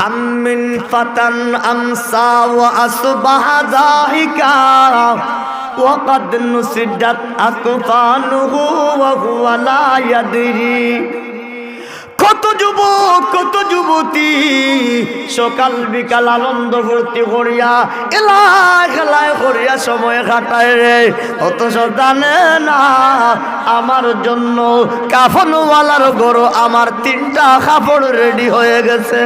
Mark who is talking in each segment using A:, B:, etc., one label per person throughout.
A: كم من فتى أمسى وأصبح ضاحكا وقد نسجت أكفانه وهو لا يدري কত যুবক কত যুবতী সকাল বিকাল আনন্দ ফুর্তি করিয়া এলায় খেলায় করিয়া সময় কাটায় রে অথচ জানে না আমার জন্য কাফনওয়ালার গরো আমার তিনটা কাপড় রেডি হয়ে গেছে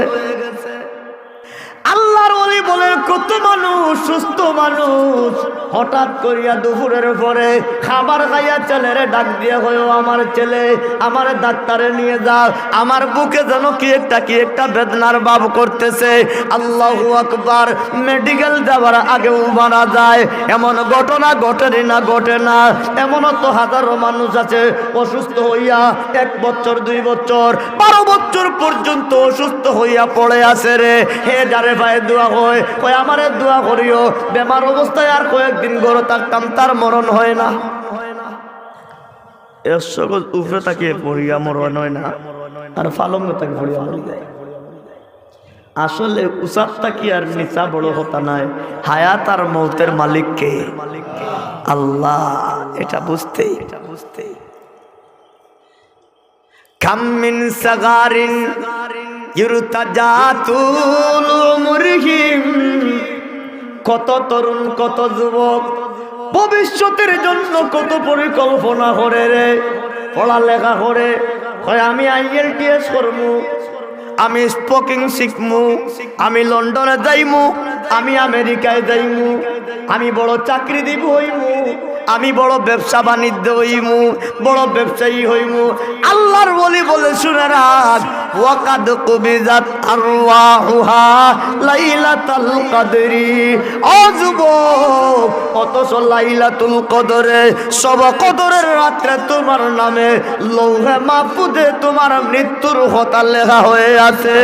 A: আল্লাহর বলেন কত মানুষ সুস্থ মানুষ, হঠাৎ করিয়া দুপুরের পরে খাবার খাইয়া ছেলেরে ডাক দিয়ে হয়েও আমার ছেলে, আমার ডাক্তারে নিয়ে যাও। আমার বুকে যেন কি একটা কি একটা বেদনার ভাব করতেছে। আল্লাহ আকবার মেডিকেল যাওয়ার আগেও মারা যায়। এমন ঘটনা ঘটেনি না, ঘটে না। এমনও তো হাজারো মানুষ আছে অসুস্থ হইয়া এক বছর, দুই বছর, বারো বছর পর্যন্ত অসুস্থ হইয়া পড়ে আছে রে। হে যারে ভাই, দোয়া হয় কই আমারে দোয়া করিও। বেমার অবস্থায় আর কয়েকদিন গড়ে থাকতাম, তার মরণ হয় না। উপরে তাকে পড়িয়া মরণ হয় না, আর তাকে পড়িয়া মরি যায়। আসলে আর নিচা বড় হতা হায়াত আর মৌতের মালিক কে? আল্লাহ, এটা বুঝতেই। এটা বুঝতেই কামিন সাগারিন উমরিহিম। কত তরুণ, কত যুবক। ভবিষ্যতের জন্য কত পরিকল্পনা করে রে, পড়ালেখা করে। হয় আমি আইএলটিএস করব আমি স্পোকিং শিখমু, আমি লন্ডনে যাইমু, আমি আমেরিকায় যাইমু, আমি বড় চাকরি দিব হইমু। আমি বড় ব্যবসা বাণিজ্য হইমু, বড় ব্যবসায়ী হইমু। আল্লাহর বলি বলে শুনে রাখ, ওয়াকাদ কুবিজাত আরওয়াহুহা লাইলাতাল কদরি। ও যুবক, অথচ লাইলাতুল কদরে, সব কদরের রাত্রে তোমার নামে লৌহে মাহফুজে তোমার মৃত্যুর হতা লেখা হয়ে আছে।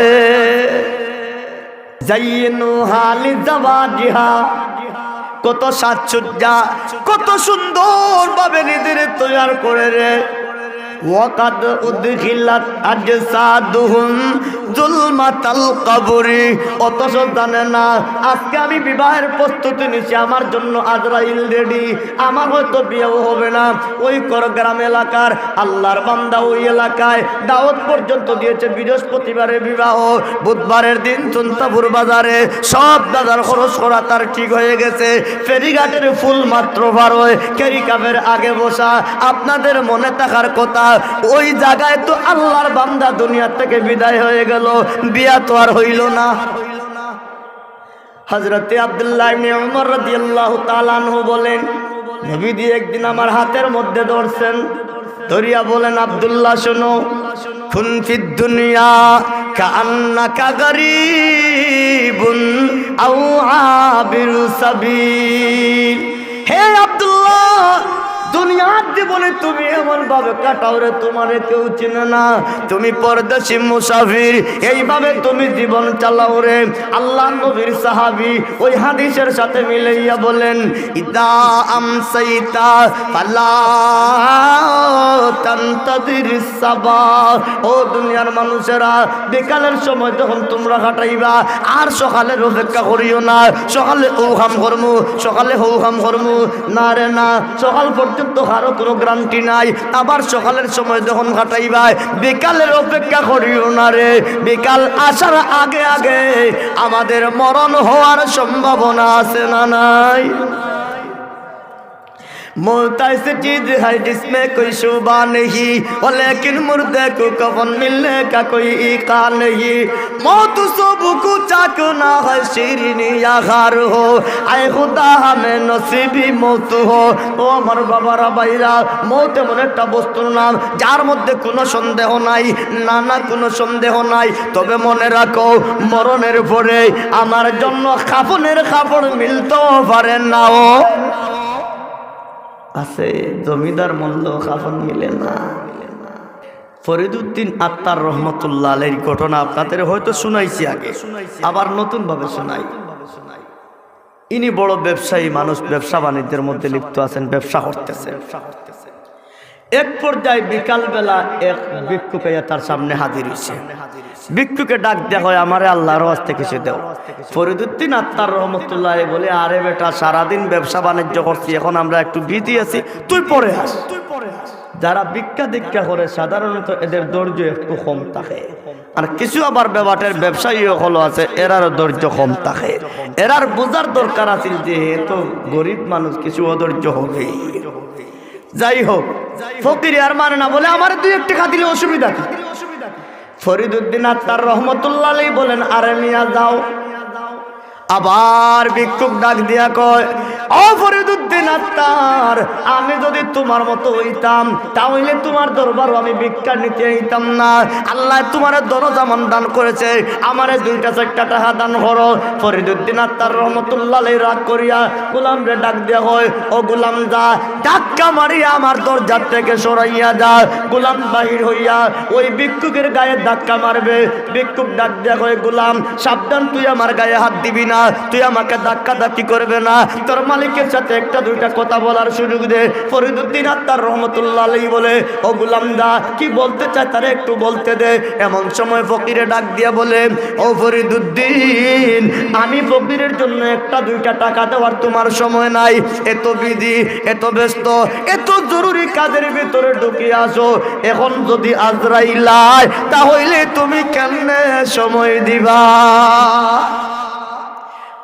A: জাইনু হালি জাওয়াজিহা কত সাজসজ্জা কত সুন্দর ভাবে নিজের তৈরি করে রে। ওয়াকাদ উদখিলাত আজসাদুহুম জুলমাতাল কবরি। অথচ জানে না, আজকে আমি বিবাহের প্রস্তুতি নিচ্ছি আমার জন্য আজরাইল রেডি আমার হয়তো বিয়েও হবে না। ওই কর গ্রাম এলাকার, আল্লাহর বান্দা ওই এলাকায়। দাওয়াত পর্যন্ত দিয়েছে বৃহস্পতিবারে বিবাহ। বুধবারের দিন চন্তাপুর বাজারে সব দাদার খরচ করা তার ঠিক হয়ে গেছে। ফেরিঘাটের ফুল মাত্র ভারোয় কেরিকাপের আগে বসা। আপনাদের মনে থাকার কথা ওই জায়গায় তো আল্লাহর বান্দা দুনিয়া থেকে বিদায় হয়ে গেল। বিয়া তো আর হইল না। হজরতে আবদুল্লাহ বলেন নবীজি একদিন আমার হাতের মধ্যে ধরছেন। ধরিয়া বলেন, আব্দুল্লাহ, শোনো। খুনফিদ দুনিয়া কান্নাকা গরিবুন আও আবিরু হে আব্দুল্লাহ দুনিয়ার জীবনে তুমি এমন ভাবে কাটাও রে, তোমারে কেউ চিনে না। তুমি পরদেশি মুসাফির, এইভাবে তুমি জীবন চালাও রে। আল্লাহ নবীর সাহাবি ওই হাদিসের সাথে মিলাইয়া বলেন, ইদা আমসাইতা ফালা তান্তাদির সাবা। ও দুনিয়ার মানুষেরা, বিকালের সময় যখন তোমরা কাটাইবা আর সকালের অপেক্ষা করিও না। সকালে ও হাম করমু, সকালে হৌ হাম করমু। না রে না, সকাল পর্যন্ত কারও কোনো গ্রান্টি নাই। আবার সকালের সময় যখন কাটাইবা বিকালের অপেক্ষা করিও না রে। বিকাল আসার আগে আগে আমাদের মরণ হওয়ার সম্ভাবনা আছে না নাই? मौत ऐसी चीज है जिसमें कोई शुबा नहीं और लेकिन मुर्दे को कफन मिलने का कोई इका नहीं मौत सब कुछ ना है शीरीनी या खार हो आए खुदा हमें नसीबी মৌত হো ও আমার বাবারা বাইরা মৌত এমন একটা বস্তুর নাম যার মধ্যে কোনো সন্দেহ নাই না না কোনো সন্দেহ নাই তবে মনে রাখো মরণের পরে আমার জন্য কাপনের কাপড় মিলতেও পারে না ও আছে, জমিদার মূল্য কাফন মিলে না। ফরিদুদ্দিন আত্মার রহমতুল্লাহ আলের ঘটনা আপনাদের হয়তো শুনাইছি আগে, আবার নতুন ভাবে শোনাই। ইনি বড় ব্যবসায়ী, মানুষ ব্যবসা বাণিজ্যের মধ্যে লিপ্ত আছেন, ব্যবসা করতেছে এক পর্যায়ে বিকালবেলা এক ভিক্ষুকাইয়া তার সামনে হাজির হয়েছে ভিক্ষুকে ডাক দেওয়া হয়, আমারে আল্লাহর হস্তে কিছু দেও। ফরিদুদ্দিন আত্মার রহমতুল্লাহ বলে, আরে বেটা, সারাদিন ব্যবসা বাণিজ্য করছি, এখন আমরা একটু বিজি আছি, তুই পরে আস তুই পরে আস যারা ভিক্ষা দীক্ষা করে, সাধারণত এদের ধৈর্য একটু কম থাকে। আর কিছু আবার ব্যবহারের ব্যবসায়ী হলো আছে, এরারও ধৈর্য কম থাকে। এরার বোঝার দরকার আছে যে এত গরিব মানুষ, কিছু অধৈর্য হবে যাই হোক, ফকির আর মানে না বলে, আমার দুই একটি খা দিলে অসুবিধা কি? ফরিদুদ্দিন আত্মার রহমতুল্লাহ আলী বলেন, আরে মিয়া, যাও। আবার বিক্ষোভ ডাক দিয়া কয়, ও ফরিদুদ্দিন আত্মার। আমি যদি তোমার মতো হইতাম, তাহলে তোমার দরবারও আমি ভিক্ষা নিতে হইতাম না। আল্লাহ তোমার দান করেছে, আমারে দুইটা চারটা টাকা দান করো। ফরিদুদ্দিন আত্মার রহমতুল্লাহ রাগ করিয়া ডাক দেওয়া হয় ও গোলাম যা ডাক্কা মারিয়া আমার দরজার থেকে সরাইয়া যা। গোলাম বাহির হইয়া ওই ভিক্ষুকের গায়ে ধাক্কা মারবে। ভিক্ষুক ডাক দেওয়া হয় গোলাম, সাবধান, তুই আমার গায়ে হাত দিবি না। তুই আমাকে ধাক্কা ধাক্কি করবে না। তোর মালিকের সাথে একটা দুইটা কথা বলার সুযোগ দে। ফরিদুদ্দিন আত্মার রহমতুল্লাহ আলী বলে, ও গুলাম দা, কি বলতে চায় তারা একটু বলতে দে। এমন সময় ফকিরে ডাক দিয়া বলে, ও ফরিদুদ্দিন, আমি ফকিরের জন্য একটা দুইটা টাকা দেওয়ার তোমার সময় নাই। এত বিধি, এত ব্যস্ত, এত জরুরি কাজের ভিতরে ঢুকে আসো এখন যদি আজরাইলায় তাহলে তুমি কেমনে সময় দিবা?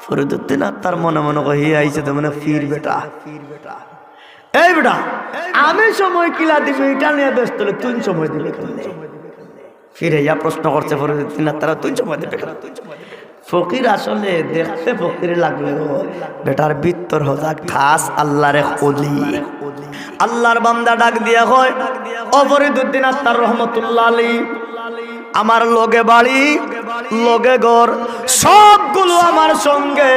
A: ফরিদুদ্দিন আর তার মনে মনে কহি আইছে তো মানে ফির বেটা ফির বেটা এই বেটা, আমি সময় কিলা দিবি এটা নিয়ে ব্যস্ত হলে তুই সময় দিবি ফিরে ইয়া প্রশ্ন করছে ফরিদুদ্দিন আর তারা তুই সময় দিবে কেন ফকির আসলে দেখতে ফকির লাগলেও বেটার বিত্তর হজা খাস আল্লাহরে অলি আল্লাহর বান্দা ডাক দিয়া হয় অফরিদুদ্দিন আত্মার রহমতুল্লাহ আলী আমার লগে বাড়ি, লগে ঘর, সবগুলো আমার সঙ্গে।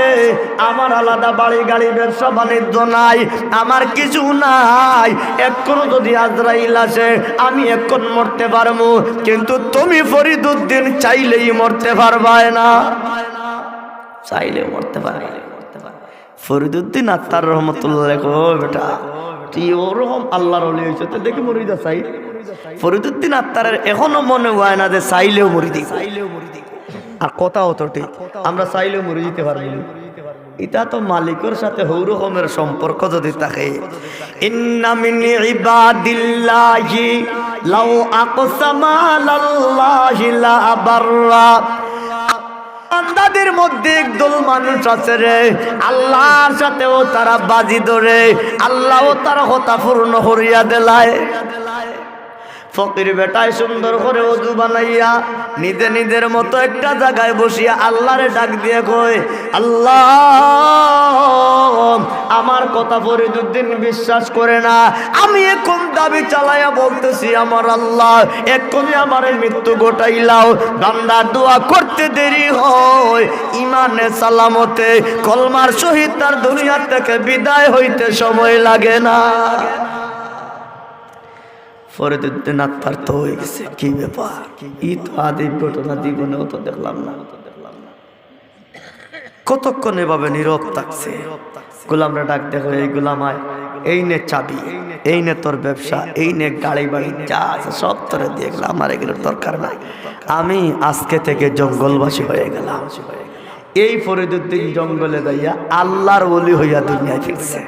A: আমার আলাদা বাড়ি, গাড়ি, ব্যবসা, বাণিজ্য নাই, আমার কিছু নাই। এক্ষণ যদি আজরাইল আসে, আমি এক্ষণ মরতে পারব। কিন্তু তুমি ফরিদুদ্দিন চাইলেই মরতে পারবায় না। চাইলে মরতে পারে ফরিদুদ্দিন আত্মার রহমতুল্লাহ বেটা। তুই ওরকম আল্লাহর অলি হয়েছে? দেখি মরি যা, চাই। ফরিদুদ্দিন আত্মারের এখনও মনে হয় না যে চাইলেও মরি দিই আর কথা অত ঠিক, আমরা চাইলেও মরে দিতে পারব। এটা তো মালিকের সাথে হৌরকমের সম্পর্ক যদি থাকে। ইবাদিল্লাহি লাউ আকসামা আলাল্লাহি লা বাররা মধ্যে একদল মানুষ আছে রে, আল্লাহর সাথেও তারা বাজি ধরে, আল্লাহও তারা হতা পূর্ণ করিয়া দেলায়। ফকির বেটায় সুন্দর করে অজু বানাইয়া নিজে নিজের মতো একটা জায়গায় বসিয়া আল্লাহরে ডাক দিয়ে কয়, আল্লাহ, আমার কথা ফরিদুদ্দিন বিশ্বাস করে না। আমি এখন দাবি চালাইয়া বলতেছি, আমার আল্লাহ, এক্ষুনি আমার মৃত্যু গোটাইলাও বান্দার দোয়া করতে দেরি হয়। ইমানে সালামতে কলমার সহিত তার দুনিয়া থেকে বিদায় হইতে সময় লাগে না। ফরিদুদ্দিন আত্মার তো হয়ে গেছে। কি ব্যাপার? ই তো আদি ঘটনা জীবনেও তো দেখলাম না। কতক্ষণ এভাবে নীরব থাকছে? গোলামরা ডাক দেখো, এই গোলামায়, এই নে চাবি, এই নে তোর ব্যবসা, এই নে গাড়ি বাড়ি, যা আছে সব তোরে দিয়ে গেলাম, আমার এগুলোর দরকার নাই। আমি আজকে থেকে জঙ্গলবাসী হয়ে গেলাম। এই ফরিদুদ্দিন জঙ্গলে যাইয়া আল্লাহর ওলি হইয়া দুনিয়ায় ফিরছে।